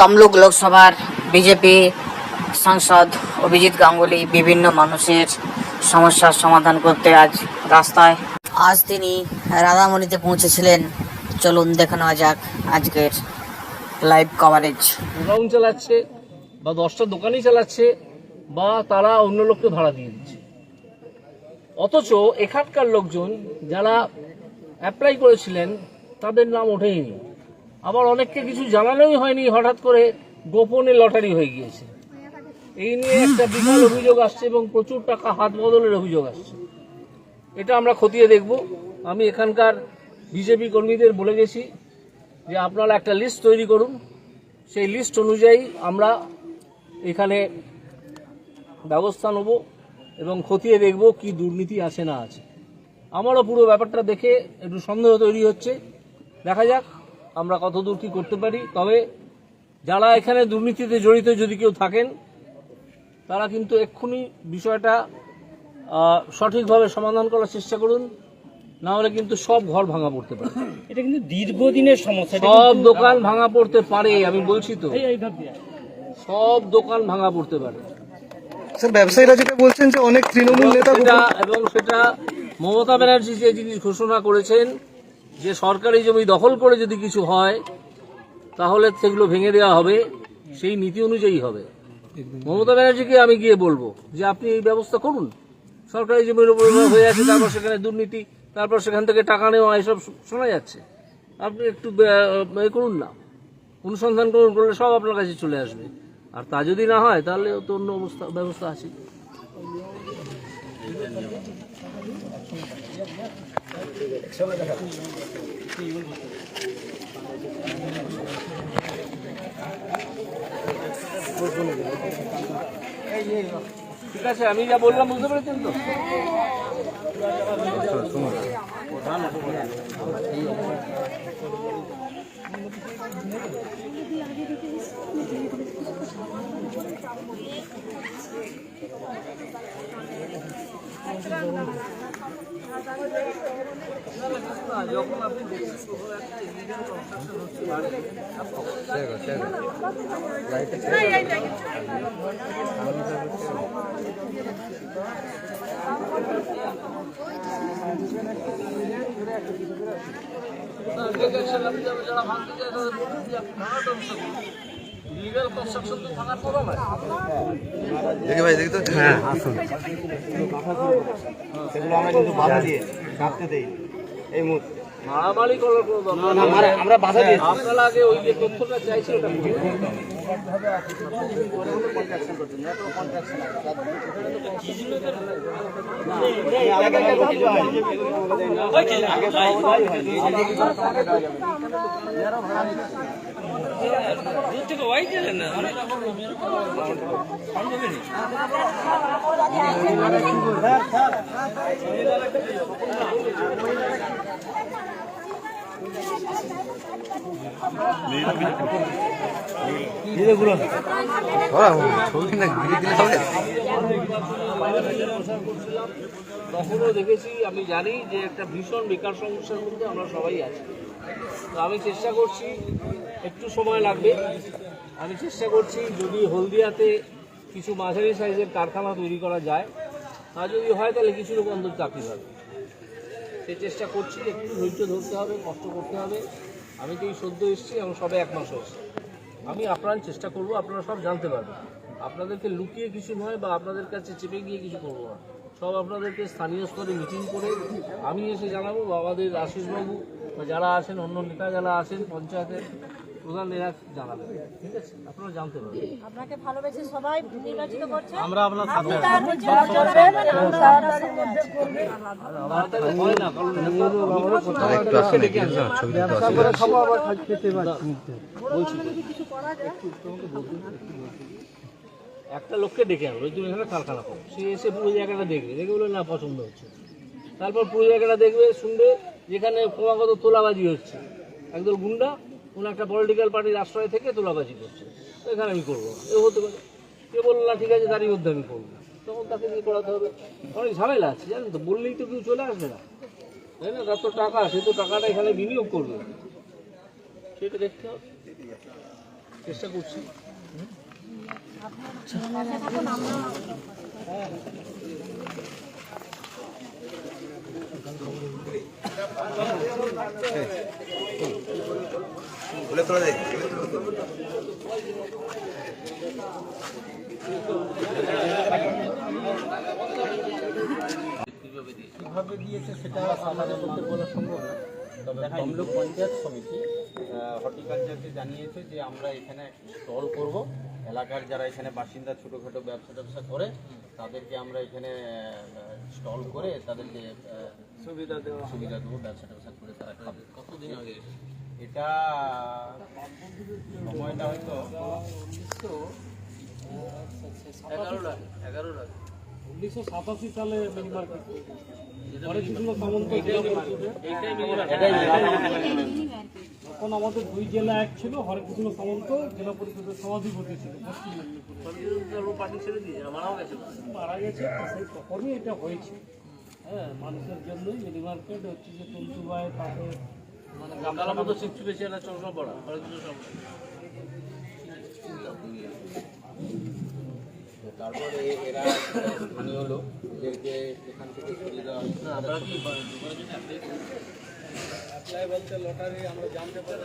তমলুক লোকসভার বিজেপি সাংসদ অভিজিৎ গাঙ্গুলি বিভিন্ন মানুষের সমস্যার সমাধান করতে আজ রাস্তায়। আজ তিনি রাধামণিতে পৌঁছেছিলেন। চলুন দেখে নেওয়া যাক আজকের লাইভ কভারেজ গোডাউন চালাচ্ছে বা দশটা দোকানই চালাচ্ছে বা তারা অন্য লোককে ভাড়া দিয়ে দিচ্ছে। অথচ এখানকার লোকজন যারা অ্যাপ্লাই করেছিলেন তাদের নাম ওঠেইনি আবার অনেককে কিছু জানানোই হয়নি, হঠাৎ করে গোপনে লটারি হয়ে গিয়েছে। এই নিয়ে একটা বিশাল অভিযোগ আসছে এবং প্রচুর টাকা হাত বদলের অভিযোগ আসছে। এটা আমরা খতিয়ে দেখব। আমি এখানকার বিজেপি কর্মীদের বলে গেছি যে আপনারা একটা লিস্ট তৈরি করুন। সেই লিস্ট অনুযায়ী আমরা এখানে ব্যবস্থা নেব এবং খতিয়ে দেখব কি দুর্নীতি আছে না আছে। আমারও পুরো ব্যাপারটা দেখে একটু সন্দেহ তৈরি হচ্ছে। দেখা যাক আমরা কতদূর কি করতে পারি? তবে যারা এখানে দুর্নীতিতে জড়িত যদি কেউ থাকেন তারা কিন্তু এক্ষুনি বিষয়টা সঠিকভাবে সমাধান করার চেষ্টা করুন। না হলে কিন্তু সব ঘর ভাঙা পড়তে পারে। এটা কিন্তু দীর্ঘদিনের সমস্যা সব দোকান ভাঙা পড়তে পারে আমি বলছি তো। সব দোকান ভাঙা পড়তে পারে। স্যার ব্যবসায়ীরা যেটা বলছেন যে অনেক তৃণমূল নেতা এবং সেটা মমতা ব্যানার্জি যে জিনিস ঘোষণা করেছেন যে সরকারি জমি দখল করে যদি কিছু হয়, তাহলে সেগুলো ভেঙে দেওয়া হবে, সেই নীতি অনুযায়ী হবে। মমতা ব্যানার্জিকে আমি গিয়ে বলব যে আপনি এই ব্যবস্থা করুন। সরকারি জমির উপর হয়ে আছে, তারপর সেখানে দুর্নীতি, তারপর সেখান থেকে টাকা নেওয়া, এসব শোনা যাচ্ছে। আপনি একটু করুন না। অনুসন্ধান করুন, করলে সব আপনার কাছে চলে আসবে। আর তা যদি না হয়, তাহলে তো অন্য অবস্থা, ব্যবস্থা আছে। ঠিক আছে আমি যা বললাম বুঝতে পেরেছেন তো? যখন আপনি দেখছেন কোথাও একটা illegal construction হচ্ছে যারা- ভাঙতে চায় তাদের বলুন যে করুন। Illegal construction তো ভাঙার কথা সেগুলো আমরা কিন্তু বাধা দিয়ে রাখতে দেই এই মুহূর্তে। মারামারি করার কোনো দরকার নেই। আমরা বাধা দিয়ে আপনারা আগে ওই যে তথ্যটা চাইছে ওটা তখনও দেখেছি, আমি জানি যে একটা ভীষণ বেকার সমস্যার মধ্যে আমরা সবাই আছি। তো আমি চেষ্টা করছি একটু সময় লাগবে। আমি চেষ্টা করছি যদি হলদিয়াতে কিছু মাঝারি সাইজের কারখানা তৈরি করা যায়, তা যদি হয় তাহলে কিছু লোক অন্তত চাকরি পাবে। সে চেষ্টা করছি, একটু ধৈর্য ধরতে হবে, কষ্ট করতে হবে। আমি তো এই সদ্য এসেছি এবং সবে এক মাস হচ্ছে আমি আপ্রাণ চেষ্টা করব, আপনারা সব জানতে পারবেন। আপনাদেরকে লুকিয়ে কিছু নয় বা আপনাদের কাছে চেপে গিয়ে কিছু করব না। সব আপনাদেরকে স্থানীয় স্তরে মিটিং করে আমি এসে জানাব বা আমাদের আশিসবাবু বা যারা আছেন, অন্য নেতা যারা আছেন, পঞ্চায়েতের প্রধান এরা জানাবেন ঠিক আছে? আপনারা জানতে পারবেন। আপনাকে ভালোবেসে সবাই নির্বাচিত করছে আমরা আপনার। একটা লোককে ডেকে আনলো তুমি এখানে কারখানা করো। সে এসে পুরো জায়গাটা দেখবে। দেখে বলে না পছন্দ হচ্ছে তারপর পুরো জায়গাটা দেখবে শুনবে যেখানে ক্রমাগত তোলাবাজি হচ্ছে। একদল গুন্ডা কোনো একটা পলিটিক্যাল পার্টির আশ্রয় থেকে তোলাবাজি করছে। এখানে আমি করব এ হতে পারে। কে বলল, না, ঠিক আছে, তারই মধ্যে আমি করব। তখন তাকে দিয়ে করাতে হবে। অনেক ঝামেলা আছে, জানেন তো, বললেই তো কেউ চলে আসবে না। তাই না? তার তো টাকা সে তো টাকাটা এখানে বিনিয়োগ করবে। সেটা দেখতে হবে। চেষ্টা করছি। কীভাবে দিয়েছে সেটা আমাদের পক্ষে বলা সম্ভব না। তবে তমলুক পঞ্চায়েত সমিতি হর্টিকালচারকে জানিয়েছে যে আমরা এখানে স্টল করব। এলাকার যারা এখানে বাসিন্দা ছোটোখাটো ব্যবসা ট্যাবসা করে তাদেরকে আমরা এখানে স্টল করে তাদেরকে সুবিধা দেওয়া সুবিধা দেবো ব্যবসা ট্যাবসা করে তারা খাবে। কতদিন আগে এটা সময়টা হয়তো উনিশশো সাতাশি সালে তখন আমাদের দুই জেলা এক ছিল হরেকৃষ্ণ সামন্ত জেলা পরিষদের সভাধিপতি ছিল পশ্চিম মেদিনীপুরে মারা গেছে সেই তখনই এটা হয়েছে। হ্যাঁ মানুষের জন্যই মিনি মার্কেট হচ্ছে যে তন্তুবাই তাতে মানে তারপরে এরা স্থানীয় লোক এদেরকে এখান থেকে সরিয়ে দেওয়া অ্যাপ্লাই অ্যাপ্লাই বলতে লটারি আমরা জানতে পারি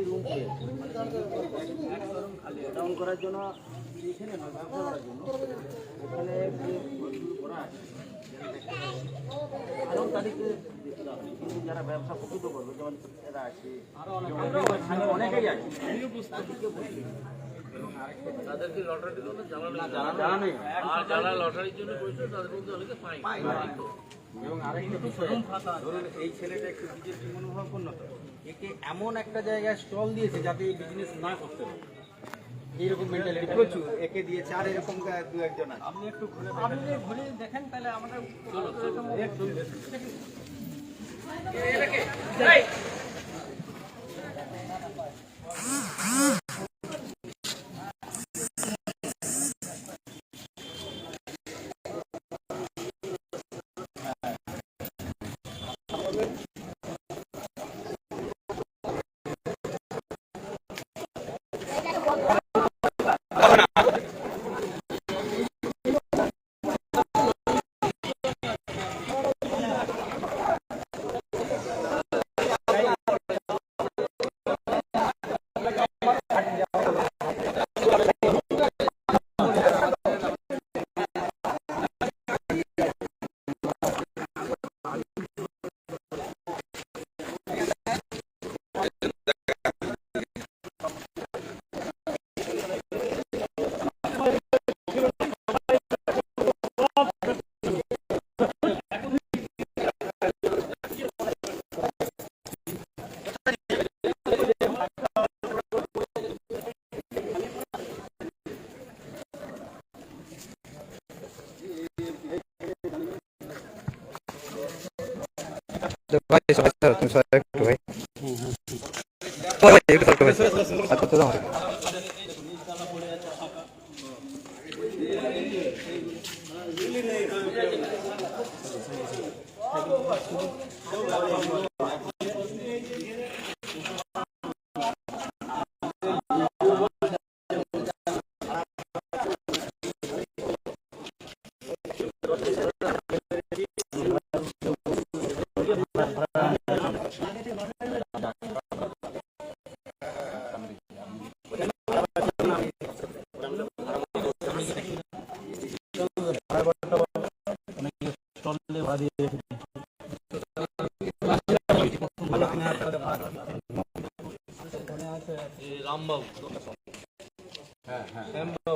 ডাউন করার জন্য করার জন্য এখানে যে করা তাদেরকে কিন্তু যারা ব্যবসা প্রকৃত করবে যেমন এরা আছে অনেকেই আছে তাদেরকে বলতে তাদেরকে লটারির জানানো জানা-। আর যারা লটারির জন্য পরিচিত তাদের মধ্যে এবং আরেকটা বিষয়, ধরুন এই ছেলেটা একটু বিজেপি মনোভাবাপন্ন তো একে এমন একটা জায়গায় স্টল দিয়েছে যাতে এই বিজনেস না করতে পারে। এইরকম মেন্টালিটি প্রচুর। একে দিয়েছে আর এরকম দু একজন আছে। আপনি একটু ঘুরে আপনি ঘুরে দেখেন তাহলে আমাদের সবাই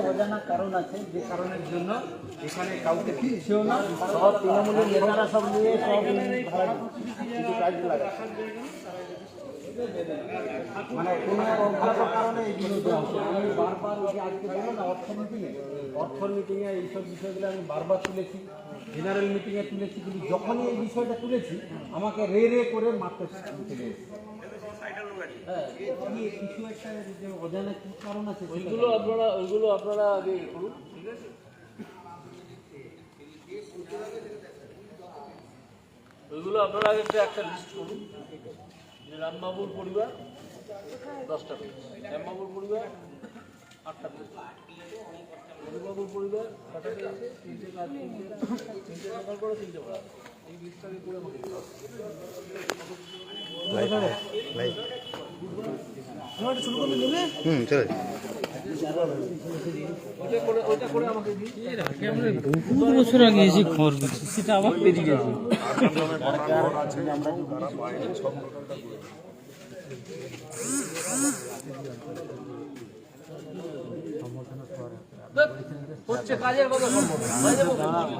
অজানা কারণ আছে? যে কারণের জন্য এখানে কাউকে দিচ্ছেও না সব তৃণমূলের নেতারা সব নিয়ে সব কাজ লাগে মানে কোনো অজ্ঞাত কারণে হচ্ছে। আমি বারবার যে আজকে বলল না অর্থ মিটিংয়ে অর্থ মিটিংয়ে এইসব বিষয়গুলো আমি বারবার তুলেছি জেনারেল মিটিংয়ে তুলেছি কিন্তু যখনই এই বিষয়টা তুলেছি আমাকে রে রে করে মারতে চলে হ্যাঁ ওইগুলো আপনারা ওইগুলো আপনারা আগে ইয়ে করুন। ঠিক আছে ওইগুলো আপনারা আগে একটা একটা লিস্ট করুন। যে রামবাবুর পরিবার দশটা পেজ রামবাবুর পরিবার আটটা পেজ মধুবাবুর পরিবার কটা পেয়েছে তিনটে কাজ তিনটে সকাল করে তিনটে পড়া এই করে হুম চলে। বহু বছর আগে এসে খবর সেটা আবার পেরিয়ে গেছে। হচ্ছে কাজের কথা সম্ভব না। বাইরে বসে বসে।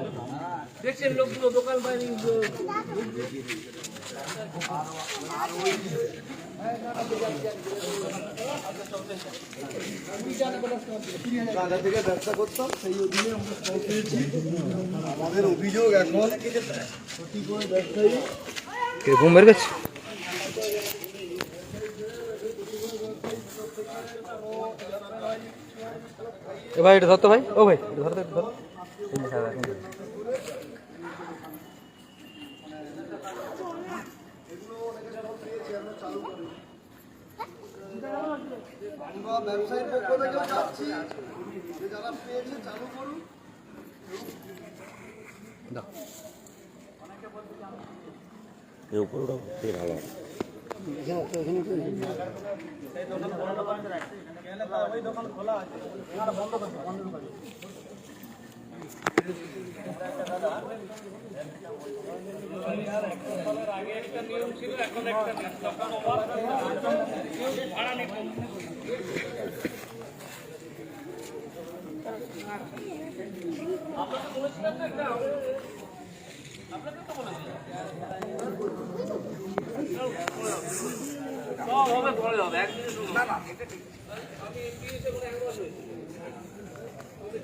দেখছেন লোকগুলো দোকান বাইরে গাঁজা থেকে ব্যবসা করতাম সেই অধীনে আমরা সব পেয়েছি আমাদের অভিযোগ এখন ক্ষতি করে ব্যবসায়ী কে, ঘুম বের গেছে এ ভাই এটা ধরতো ভাই। ও ভাই এটা ধরতো একটু ধরো ব্যবসায়ীর পক্ষ থেকেও চাচ্ছি যে যারা পেয়েছে চালু করুন হবে পরে হবে একদিনে শুরু না না আমি এমপি হিসেবে এক মাস হয়েছে। মধ্যে